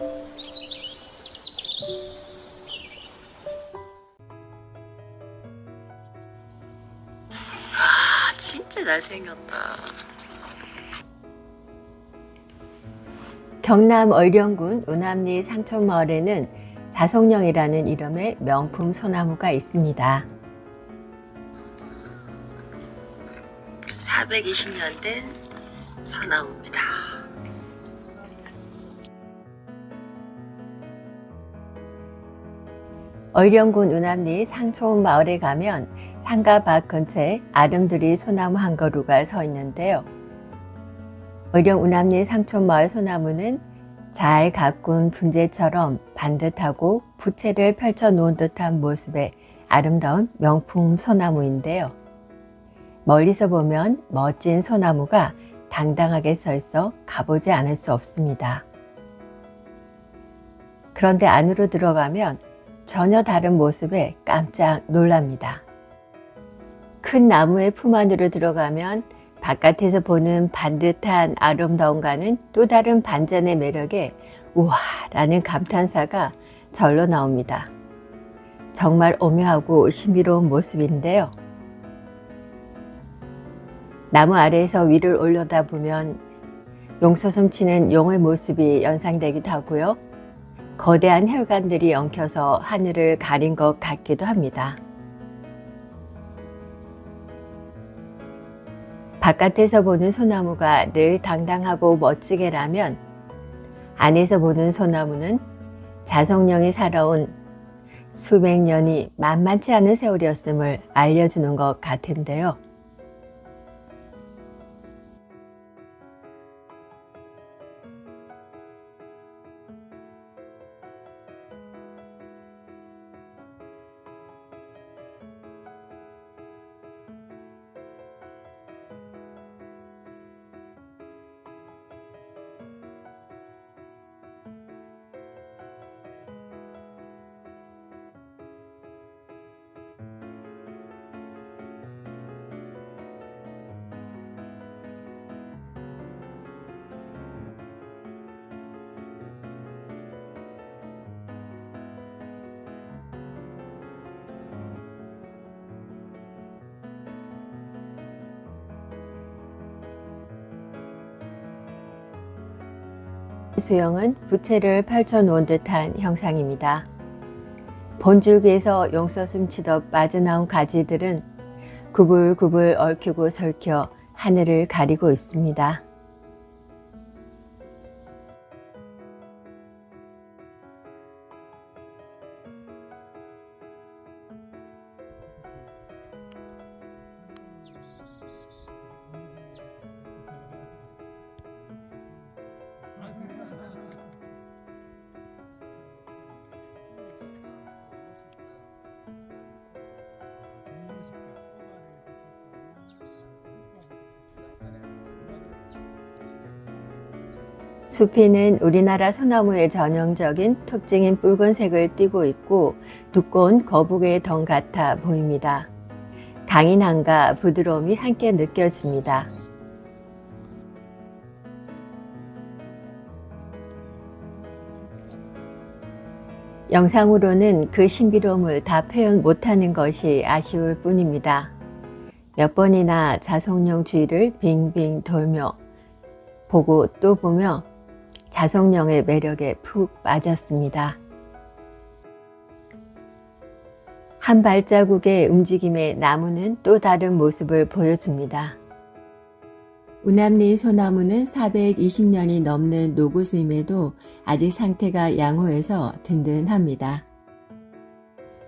아, 진짜 잘생겼다. 경남 의령군 운암리 상촌마을에는 자성령이라는 이름의 명품 소나무가 있습니다. 420년 된 소나무입니다. 의령군 운암리 상촌마을에 가면 상가 밭 근처에 아름드리 소나무 한 그루가 서 있는데요. 의령 운암리 상촌마을 소나무는 잘 가꾼 분재처럼 반듯하고 부채를 펼쳐 놓은 듯한 모습의 아름다운 명품 소나무인데요. 멀리서 보면 멋진 소나무가 당당하게 서 있어 가보지 않을 수 없습니다. 그런데 안으로 들어가면 전혀 다른 모습에 깜짝 놀랍니다. 큰 나무의 품 안으로 들어가면 바깥에서 보는 반듯한 아름다움과는 또 다른 반전의 매력에 우와 라는 감탄사가 절로 나옵니다. 정말 오묘하고 신비로운 모습인데요. 나무 아래에서 위를 올려다 보면 용서섬 치는 용의 모습이 연상되기도 하고요. 거대한 혈관들이 엉켜서 하늘을 가린 것 같기도 합니다. 바깥에서 보는 소나무가 늘 당당하고 멋지게라면 안에서 보는 소나무는 자성령이 살아온 수백 년이 만만치 않은 세월이었음을 알려주는 것 같은데요. 수영은 부채를 펼쳐 놓은 듯한 형상입니다. 본줄기에서 용서 숨 치듯 빠져나온 가지들은 구불구불 얽히고 설켜 하늘을 가리고 있습니다. 수피는 우리나라 소나무의 전형적인 특징인 붉은색을 띠고 있고 두꺼운 거북이의 덩 같아 보입니다. 강인함과 부드러움이 함께 느껴집니다. 영상으로는 그 신비로움을 다 표현 못하는 것이 아쉬울 뿐입니다. 몇 번이나 자성령 주위를 빙빙 돌며 보고 또 보며 자성령의 매력에 푹 빠졌습니다. 한 발자국의 움직임에 나무는 또 다른 모습을 보여줍니다. 우남리 소나무는 420년이 넘는 노구수임에도 아직 상태가 양호해서 든든합니다.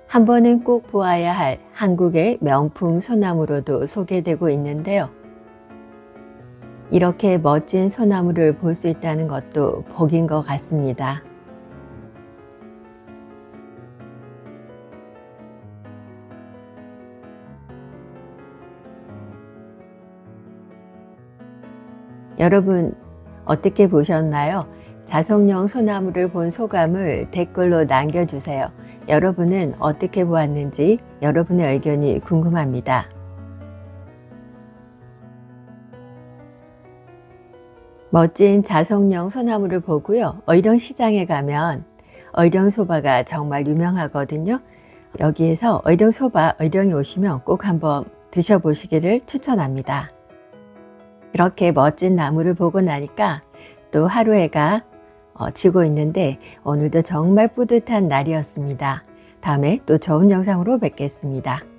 한 번은 꼭 보아야 할 한국의 명품 소나무로도 소개되고 있는데요. 이렇게 멋진 소나무를 볼 수 있다는 것도 복인 것 같습니다. 여러분, 어떻게 보셨나요? 자성령 소나무를 본 소감을 댓글로 남겨주세요. 여러분은 어떻게 보았는지 여러분의 의견이 궁금합니다. 멋진 자성령 소나무를 보고요. 의령 시장에 가면 의령 소바가 정말 유명하거든요. 여기에서 의령 소바 의령에 오시면 꼭 한번 드셔보시기를 추천합니다. 이렇게 멋진 나무를 보고 나니까 또 하루 해가 어, 지고 있는데 오늘도 정말 뿌듯한 날이었습니다. 다음에 또 좋은 영상으로 뵙겠습니다.